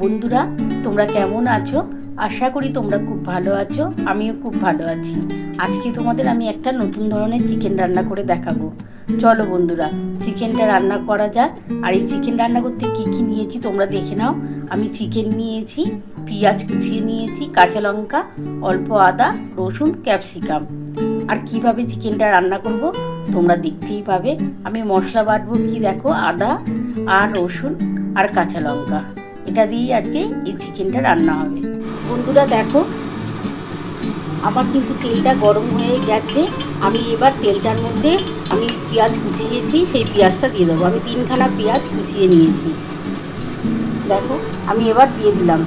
বন্ধুরা, তোমরা কেমন আছো? আশা করি তোমরা খুব ভালো আছো, আমিও খুব ভালো আছি। আজকে তোমাদের আমি একটা নতুন ধরনের চিকেন রান্না করে দেখাবো। চলো বন্ধুরা চিকেনটা রান্না করা যাক। আর এই চিকেন রান্না করতে কি কি নিয়েছি তোমরা দেখে নাও। আমি চিকেন নিয়েছি, পেঁয়াজ কুচিয়ে নিয়েছি, কাঁচা লঙ্কা, অল্প আদা, রসুন ক্যাপসিকাম আর কীভাবে চিকেনটা রান্না করব তোমরা দেখতেই পাবে। আমি মশলা বাটবো কি দেখো, আদা আর রসুন আর কাঁচা লঙ্কা। এটা দিয়েই আজকে এই চিকেনটা রান্না হবে। বন্ধুরা দেখো, আমার কিন্তু তেলটা গরম হয়ে গেছে। আমি এবার তেলটার মধ্যে আমি পেঁয়াজ কুচিয়েছি সেই পেঁয়াজটা দিয়ে দেবো। আমি তিনখানা পেঁয়াজ কুচিয়ে নিয়েছি। দেখো, আমি এবার দিয়ে দিলাম।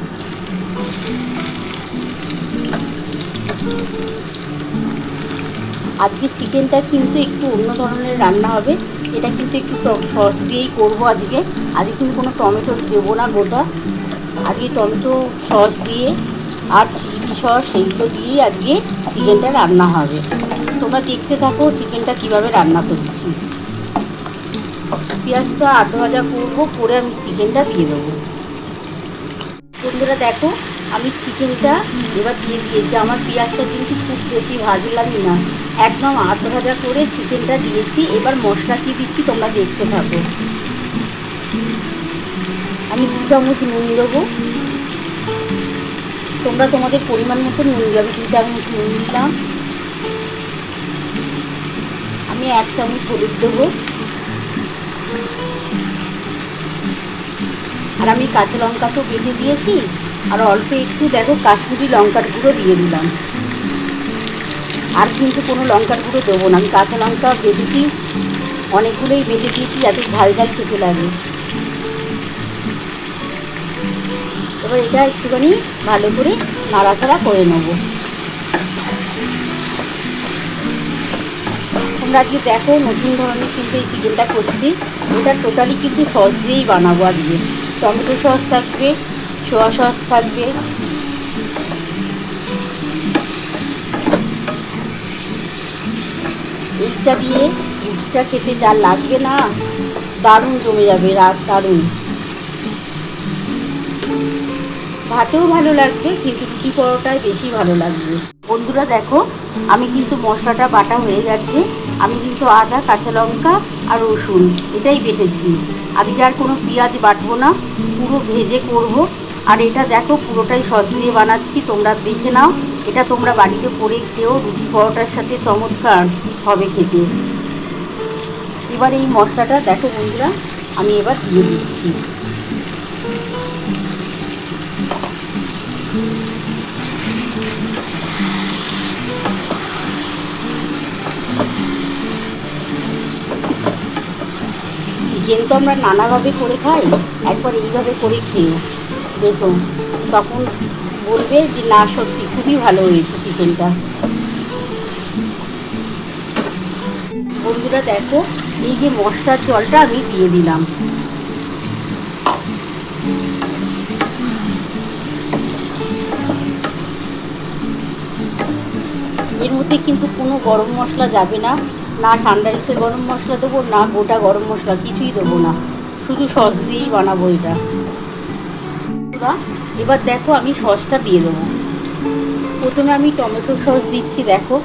আজকে চিকেনটা কিন্তু একটু অন্য ধরনের রান্না হবে। এটা কিন্তু একটু সস দিয়েই করব আজকে। আজকে কিন্তু কোনো টমেটো দেবো না গোটা। আজকে টমেটো সস দিয়ে আর চিলি সস সেইগুলো দিয়েই আজকে চিকেনটা রান্না হবে। তোমরা দেখতে থাকো চিকেনটা কীভাবে রান্না করছি। পেঁয়াজটা আধা ভাজা করব, করে আমি চিকেনটা দিয়ে দেবো। বন্ধুরা দেখো, আমি চিকেনটা এবার দিয়ে দিয়েছি। আমার পেঁয়াজটা কিন্তু খুব বেশি ভাজলামই না। একদম আধা ভাজা করে চিকেনটা দিয়েছি। এবার মশলা কি দিচ্ছি তোমরা দেখতে থাকো। আমি দু চামচ নুন দেবো। তোমরা তোমাদের পরিমাণ মতো নুন দেবে, দু চামচ নুন দিলাম। আমি এক চামচ হলুদ দেবো। আর আমি কাঁচা লঙ্কা তো বেঁধে দিয়েছি। আর অল্প একটু দেখো কাশ্মীরি লঙ্কার গুঁড়ো দিয়ে দিলাম। আর কিন্তু কোনো লঙ্কার গুঁড়ো দেবো না। আমি কাঁচা লঙ্কা বেটেছি অনেকগুলোই বেটে দিয়েছি, যাতে ঝাল ঝাল খেতে লাগে। এবার এটা একটুখানি ভালো করে নাড়াচাড়া করে নেব। তোমরা আজকে দেখো নতুন ধরনের কিন্তু এই চিকেনটা করছি। এটা টোটালি কিন্তু সস দিয়েই বানাবো আজকে। টমেটো সস থাকবে সোয়া সস থাকবে এইটা দিয়ে রুটিটা খেতে যা লাগবে না, দারুণ জমে যাবে রাত, দারুণ। ভাতেও ভালো লাগবে কিন্তু রুটি পরোটায় বেশি ভালো লাগবে। বন্ধুরা দেখো, আমি কিন্তু মশলাটা বাটা হয়ে গেছে। আমি কিন্তু আদা, কাঁচা লঙ্কা আর রসুন, এটাই বেটেছি। আজকে আর কোনো পেঁয়াজ বাটবো না, পুরো ভেজে করব। আর এটা দেখো, পুরোটাই সস দিয়ে বানাচ্ছি, তোমরা দেখে নাও। এটা তোমরা বাড়িতে করে খেয়েও রুটি পরোটার সাথে চমৎকার। হবে খেতে এবার এই মশলাটা দেখো বন্ধুরা, আমি এবার দিয়ে দিচ্ছি। চিকেন তো আমরা নানাভাবে করে খাই, একবার এইভাবে করে খেয়ে দেখো, তখন বলবে যে, না, সত্যি খুবই ভালো হয়েছে চিকেনটা বন্ধুরা দেখো, এই যে মশলার জলটা আমি দিয়ে দিলাম। এর মধ্যে কিন্তু কোনো গরম মশলা যাবে না না রেখে গরম মশলা দেবো, না গোটা গরম মশলা, কিছুই দেবো না। শুধু সস দিয়েই বানাবো এটা। এবার দেখো, আমি সসটা দিয়ে দেবো। প্রথমে আমি টমেটো সস দিচ্ছি, দেখো।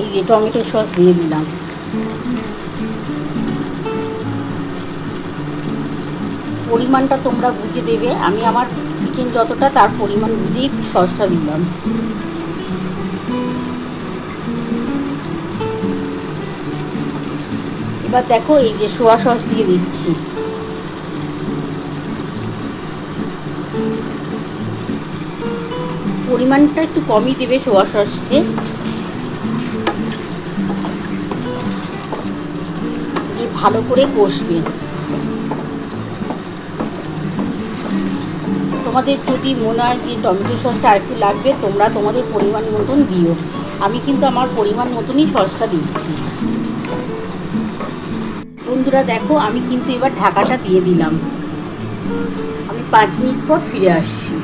এই যে টমেটো সস দিয়ে দিলাম। পরিমাণটা তোমরা বুঝে দেবে। আমি আমার চিকেন যতটা তার পরিমাণ বুঝেই সসটা দিলাম। এবার দেখো এই যে সোয়া সস দিয়ে দিচ্ছি। পরিমাণটা একটু কমই দেবে সোয়া সসে। ভালো করে কষবে। তোমাদের যদি মনে হয় যে টমেটো সসটা আর একটু লাগবে, তোমরা তোমাদের পরিমাণ মতন দিও। আমি কিন্তু আমার পরিমাণ মতনই সসটা দিচ্ছি। বন্ধুরা, দেখো, আমি কিন্তু এবার ঢাকাটা দিয়ে দিলাম। আমি পাঁচ মিনিট পর ফিরে আসছি।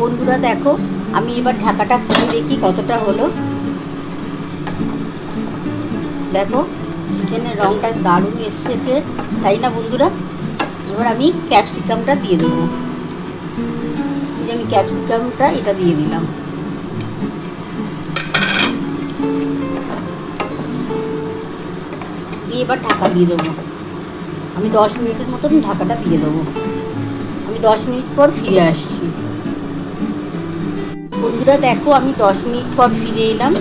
বন্ধুরা, দেখো, আমি এবার ঢাকাটা খুলে দেখি কতটা হলো। দেখো চিকেনের রঙটা দারুণ এসেছে। তাই না বন্ধুরা? এবার আমি ক্যাপসিকামটা দিয়ে দেবো। যে আমি ক্যাপসিকামটা এটা দিয়ে দিলাম। দিয়ে এবার ঢাকা দিয়ে দেবো। আমি দশ মিনিটের মতন ঢাকাটা দিয়ে দেবো। আমি দশ মিনিট পর ফিরে আসছি। বন্ধুরা, দেখো আমি দশ মিনিট পর ফিরে এলাম।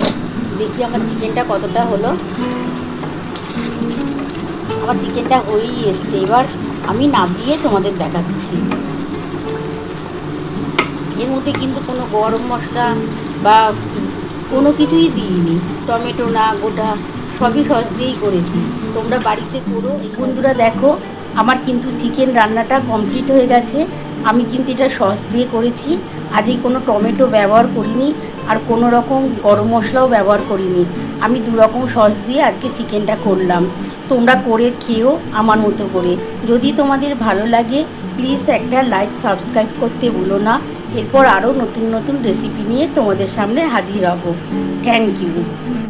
দেখি আমার চিকেনটা কতটা হলো। আমার চিকেনটা হয়েই এসছে। এবার আমি নামিয়ে তোমাদের দেখাচ্ছি। এর মধ্যে কিন্তু কোনো গরম মশলা বা কোনো কিছুই দিইনি। টমেটো না, গোটা সবই সস দিয়েই করেছি। তোমরা বাড়িতে করো। বন্ধুরা দেখো, আমার কিন্তু চিকেন রান্নাটা কমপ্লিট হয়ে গেছে। আমি কিন্তু এটা সস দিয়ে করেছি। আজই কোনো টমেটো ব্যবহার করিনি আর কোনো রকম গরম মশলাও ব্যবহার করিনি। আমি দু রকম সস দিয়ে আজকে চিকেনটা করলাম। তোমরা করে খেয়েও আমার মতো করে। যদি তোমাদের ভালো লাগে প্লিজ একটা লাইক সাবস্ক্রাইব করতে ভুলো না। এরপর আরও নতুন নতুন রেসিপি নিয়ে তোমাদের সামনে হাজির হব। Thank you